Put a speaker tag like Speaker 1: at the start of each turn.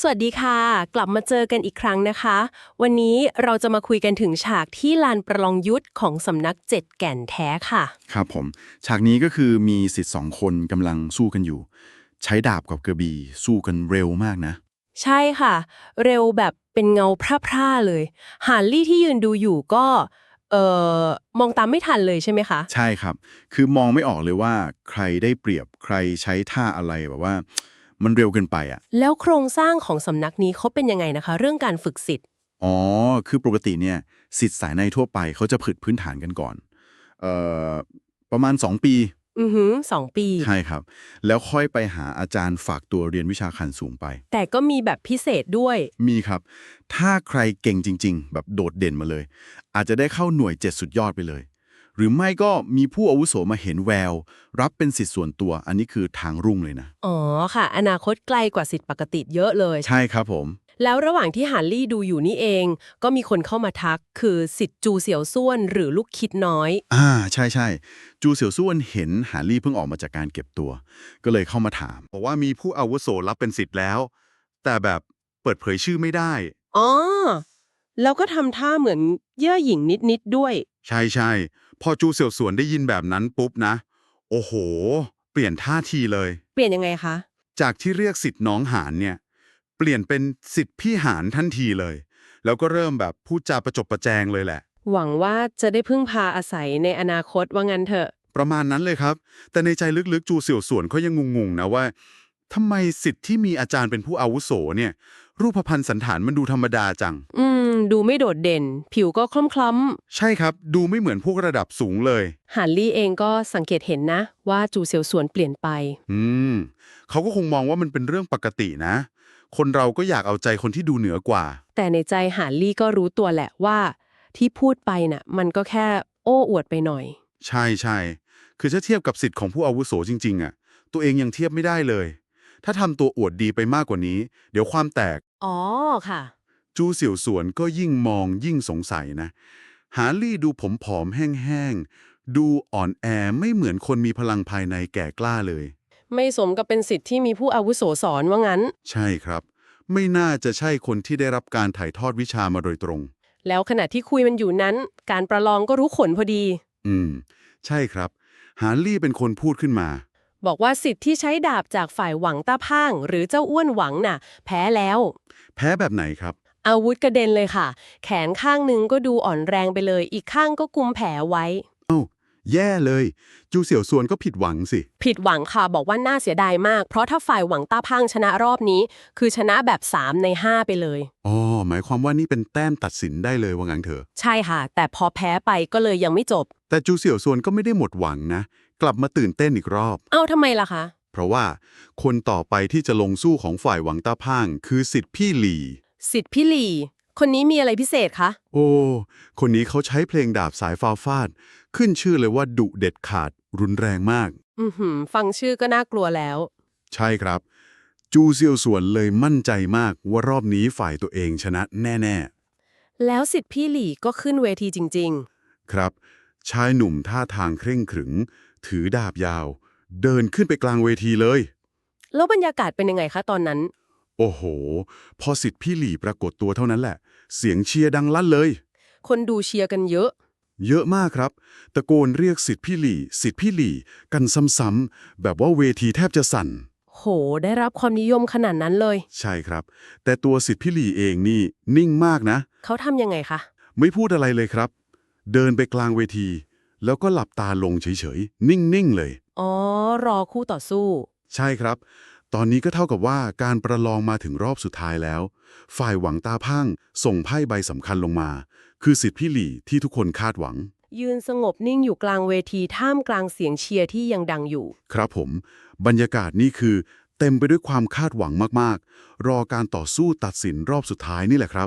Speaker 1: สวัสดีค่ะ กลับมาเจอกันอีกครั้งนะคะ วันนี้เราจะมาคุยกันถึงฉากที่ลานประลองยุทธของสำนักเจ็ดแก่นแท้ค่ะ
Speaker 2: ครับผม ฉากนี้ก็คือมีสิทธิ์สองคนกำลังสู้กันอยู่ ใช้ดาบกับกระบี่สู้กันเร็วมากนะ
Speaker 1: ใช่ค่ะ เร็วแบบเป็นเงาพร่าๆเลยฮาร์ลี่ที่ยืนดูอยู่ก็เอ่อมองตามไม่ทันเลยใช่ไหมคะ
Speaker 2: ใช่ครับ คือมองไม่ออกเลยว่าใครได้เปรียบใครใช้ท่าอะไรแบบว่า มันเร็วเกินไปอะ
Speaker 1: แล้วโครงสร้างของสำนักนี้เขาเป็นยังไงนะคะ เรื่องการฝึกสิทธิ์
Speaker 2: อ๋อ คือปกติเนี่ยสิทธิ์สายในทั่วไปเขาจะผึดพื้นฐานกันก่อน เอ่อ ประมาณ 2 ปี
Speaker 1: อือหือสองปี
Speaker 2: ใช่ครับ แล้วค่อยไปหาอาจารย์ฝากตัวเรียนวิชาคันสูงไป
Speaker 1: แต่ก็มีแบบพิเศษด้วย
Speaker 2: มีครับ ถ้าใครเก่งจริง ๆ แบบโดดเด่นมาเลย อาจจะได้เข้าหน่วยเจ็ดสุดยอดไปเลย หรือไม่ก็มีผู้อาวุโสมาเห็นแวว รับเป็นสิทธิ์ส่วนตัว อันนี้คือทางรุ่งเลยนะ
Speaker 1: อ๋อค่ะ อนาคตไกลกว่าสิทธิ์ปกติเยอะเลย
Speaker 2: ใช่ครับผม
Speaker 1: แล้วระหว่างที่ฮาร์ลี่ดูอยู่นี่เอง ก็มีคนเข้ามาทักคือสิทธิ์จูเสี่ยวซ่วนหรือลูกคิดน้อย
Speaker 2: อ่าใช่ใช่จูเสี่ยวซ่วนเห็นหาลี่เพิ่งออกมาจากการเก็บตัว ก็เลยเข้ามาถาม
Speaker 3: บอกว่ามีผู้อาวุโสรับเป็นสิทธิ์แล้ว แต่แบบเปิดเผยชื่อไม่ได้
Speaker 1: อ๋อแล้วก็ทำท่าเหมือนเย่อหยิ่งนิดๆด้วย
Speaker 3: ใช่ใช่พอจูเสี่ยวสวนได้ยินแบบนั้นปุ๊บนะ โอ้โห เปลี่ยนท่าทีเลย
Speaker 1: เปลี่ยนยังไงคะ
Speaker 3: จากที่เรียกสิทธิ์น้องหานเนี่ย เปลี่ยนเป็นสิทธิ์พี่หานทันทีเลย แล้วก็เริ่มแบบพูดจาประจบประแจงเลยแหละ
Speaker 1: หวังว่าจะได้พึ่งพาอาศัยในอนาคตว่างั้นเถอะ
Speaker 3: ประมาณนั้นเลยครับ แต่ในใจลึกๆจูเสี่ยวสวนเขายังงงๆนะว่า ทำไมสิทธิ์ที่มีอาจารย์เป็นผู้อาวุโสเนี่ย รูปพรรณสันฐานมันดูธรรมดาจัง
Speaker 1: อืม ดูไม่โดดเด่น ผิวก็คล้ำคล้
Speaker 3: ใช่ครับ ดูไม่เหมือนพวกระดับสูงเลยำ
Speaker 1: ฮาร์ลี่เองก็สังเกตเห็นนะ ว่าจูเสี่ยวสวนเปลี่ยนไป
Speaker 3: อืมเขาก็คงมองว่ามันเป็นเรื่องปกตินะ คนเราก็อยากเอาใจคนที่ดูเหนือกว่า
Speaker 1: แต่ในใจฮาร์ลี่ก็รู้ตัวแหละว่า ที่พูดไปน่ะ มันก็แค่โอ้อวดไปหน่อย
Speaker 3: ใช่ใช่คือถ้าเทียบกับสิทธิ์ของผู้อาวุโสจริง ๆอะตัวเองยังเทียบไม่ได้เลย ถ้าทำตัวอวดดีไปมากกว่านี้ เดี๋ยวความแตก
Speaker 1: อ๋อค่ะ
Speaker 3: จูเสี่ยวสวนก็ยิ่งมองยิ่งสงสัยนะ หาลี่ดูผมผอมๆแห้งๆ ดูอ่อนแอไม่เหมือนคนมีพลังภายในแก่กล้าเลย
Speaker 1: ไม่สมกับเป็นสิทธิ์ที่มีผู้อาวุโสสอนว่างั้น
Speaker 3: ใช่ครับ ไม่น่าจะใช่คนที่ได้รับการถ่ายทอดวิชามาโดยตรง
Speaker 1: แล้วขณะที่คุยมันอยู่นั้น การประลองก็รู้ขนพอดี
Speaker 3: อืม ใช่ครับ หาลี่เป็นคนพูดขึ้นมา
Speaker 1: บอกว่าสิทธิ์ที่ใช้ดาบจากฝ่ายหวังต้าพาง หรือเจ้าอ้วนหวังน่ะ แพ้แล้ว
Speaker 3: แพ้แบบไหนครับ
Speaker 1: อาวุธกระเด็นเลยค่ะ แขนข้างหนึงก็ดูอ่อนแรงไปเลย อีกข้างก็กุมแผลไว้
Speaker 3: เอ้าแย่เลย จูเสี่ยวสวนก็ผิดหวังสิ
Speaker 1: ผิดหวังค่ะบอกว่าน่าเสียดายมาก เพราะถ้าฝ่ายหวังต้าพางชนะรอบนี้ คือชนะแบบ 3 ใน 5 ไปเลย
Speaker 3: อ๋อ หมายความว่านี่เป็นแต้มตัดสินได้เลยว่างั้นเถอะ
Speaker 1: ใช่ค่ะ แต่พอแพ้ไปก็เลยยังไม่จบ
Speaker 3: แต่จูเสี่ยวสวนก็ไม่ได้หมดหวังนะ กลับมาตื่นเต้นอีกรอบ
Speaker 1: เอ้าทำไมล่ะคะ
Speaker 3: เพราะว่าคนต่อไปที่จะลงสู้ของฝ่ายหวังต้าพาง คือสิทธิ์พี่หลี
Speaker 1: สิทธิ์พี่หลีคนนี้มีอะไรพิเศษคะ
Speaker 3: โอ้ คนนี้เขาใช้เพลงดาบสายฟ้าฟาด ขึ้นชื่อเลยว่าดุเด็ดขาดรุนแรงมาก
Speaker 1: อือหือ ฟังชื่อก็น่ากลัวแล้ว
Speaker 3: ใช่ครับ จูเซียวสวนเลยมั่นใจมากว่ารอบนี้ฝ่ายตัวเองชนะแน่
Speaker 1: แล้วสิทธิ์พี่หลีก็ขึ้นเวทีจริง
Speaker 3: ๆ ครับ ชายหนุ่มท่าทางเคร่งขรึงถือดาบยาว เดินขึ้นไปกลางเวทีเลย
Speaker 1: ๆแล้วบรรยากาศเป็นยังไงคะตอนนั้น
Speaker 3: โอ้โห พอสิทธิ์พี่หลีปรากฏตัวเท่านั้นแหละ เสียงเชียร์ดังลั่นเลย
Speaker 1: คนดูเชียร์กันเยอะ
Speaker 3: เยอะมากครับ ตะโกนเรียกสิทธิ์พี่หลีสิทธิ์พี่หลีกันซ้ำๆแบบว่าเวทีแทบจะสั่น
Speaker 1: โห ได้รับความนิยมขนาดนั้นเลย
Speaker 3: ใช่ครับ แต่ตัวสิทธิ์พี่หลีเองนี่นิ่งมากนะ
Speaker 1: เขาทำยังไงคะ
Speaker 3: ไม่พูดอะไรเลยครับ เดินไปกลางเวที แล้วก็หลับตาลงเฉยๆ นิ่งๆเลย
Speaker 1: อ๋อ รอคู่ต่อสู้
Speaker 3: ใช่ครับ ตอนนี้ก็เท่ากับว่าการประลองมาถึงรอบสุดท้ายแล้ว ฝ่ายหวังตาพังส่งไพ่ใบสำคัญลงมา คือสิทธิ์พี่หลีที่ทุกคนคาดหวัง
Speaker 1: ยืนสงบนิ่งอยู่กลางเวทีท่ามกลางเสียงเชียร์ที่ยังดังอยู่
Speaker 3: ครับผม บรรยากาศนี่คือ เต็มไปด้วยความคาดหวังมากๆ รอการต่อสู้ตัดสินรอบสุดท้ายนี่แหละครับ